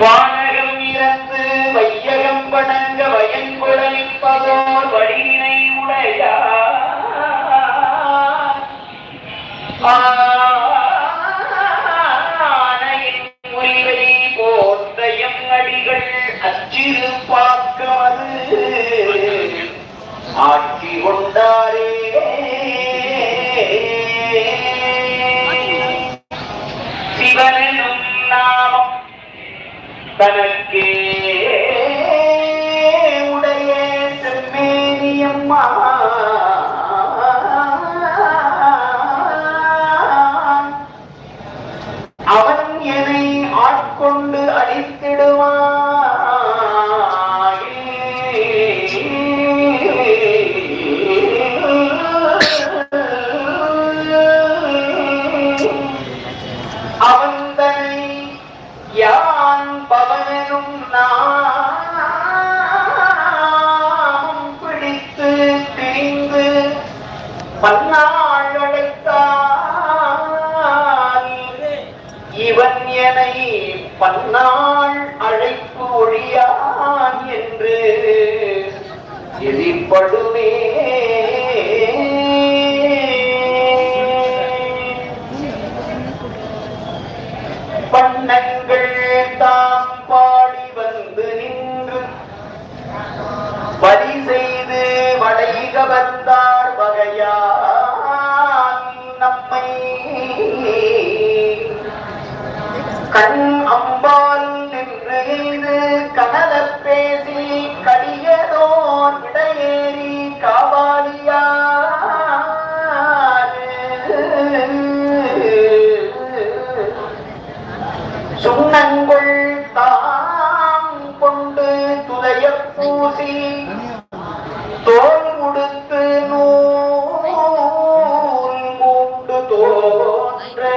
வானகம் இறந்து வையகம் வணங்க வயங்குட நிற்பதோர் வடிவினை உடையார். ஆனையின் முறிவை போன்ற அடிகள் அச்சிறு பார்க்கமது ஆட்சி கொண்டார் அவன் என்னை ஆட்கொண்டு அழித்திடுவான். எதிர்படுவே பண்ணங்கள் தாம் பாடி வந்து நின்று பலி செய்து வளைக வந்தார் வகையால் நம்மை. கண் சுண்ணங்குள் தாம் கொண்டு துதைய பூசி தோல் உடுத்து நூல் கூண்டு தோன்ற தோன்ற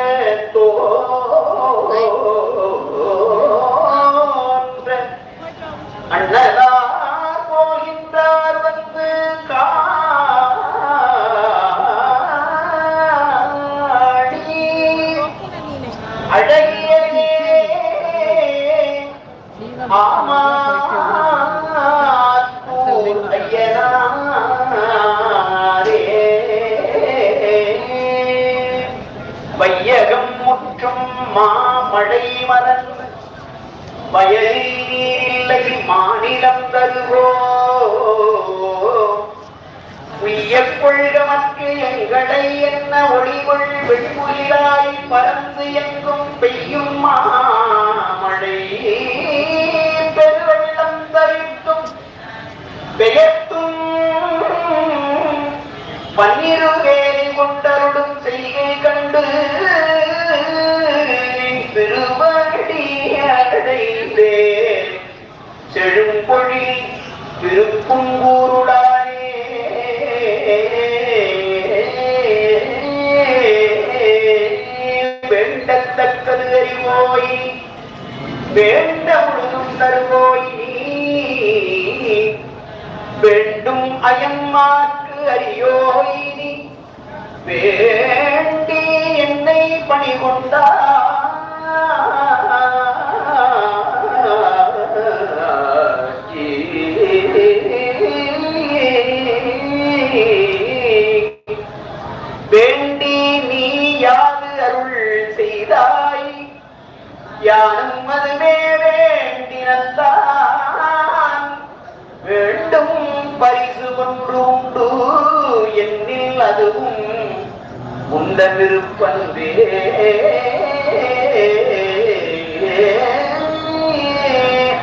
மழை மலர்ந்து வயலில் நீரில்லை மாநிலம் தருவோ? உய்யக் கொள்கமக்கு எங்களை என்ன ஒளிகொள் வெண்முயிலாய் பறந்து எங்கும் பெய்யும் மாமழை? பெருவெள்ளம் தரித்தும் பெயர்த்தும் பன்னிரும் பெருங்கொழி திருப்புங்கூருளானே வேண்டத்தக்கது அறிவோய் வேண்ட முழுதும் தருவோய் வேண்டும் அயன்மார்க்கு அறியோய் வேண்டி என்னை பணி வேண்டி நீ யாது அருள் செய்தாய். யானும் அதுவே வேண்டினத்தான் வேண்டும் பரிசு ஒன்று உண்டு என்னில் அதுவும். உந்த விருப்பந்தே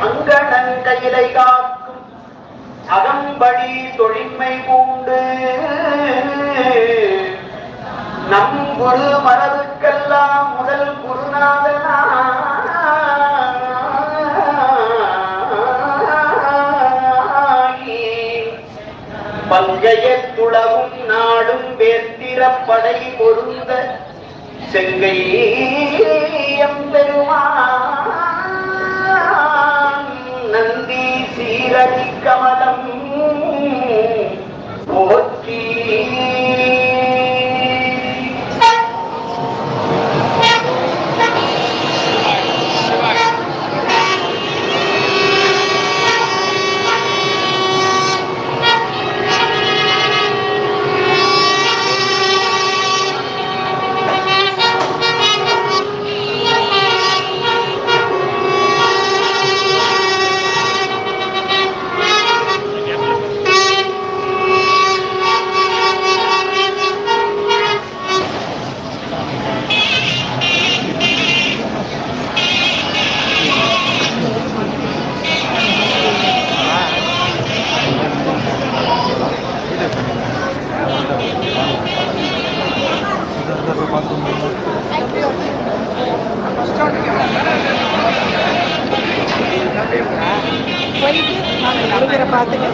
அங்கணன் கையிலை காக்கும் அகம்படி தொழின்மை பூண்டு. நம் குரு மரபுக்கெல்லாம் முதல் குருநாதனாகி பங்கையத்துளவும் நாடும் வேத்திரப்படை பொருந்த செங்கை பெருமா போயிட்டு நாங்கள் நடுவரை பார்த்துக்கலாம்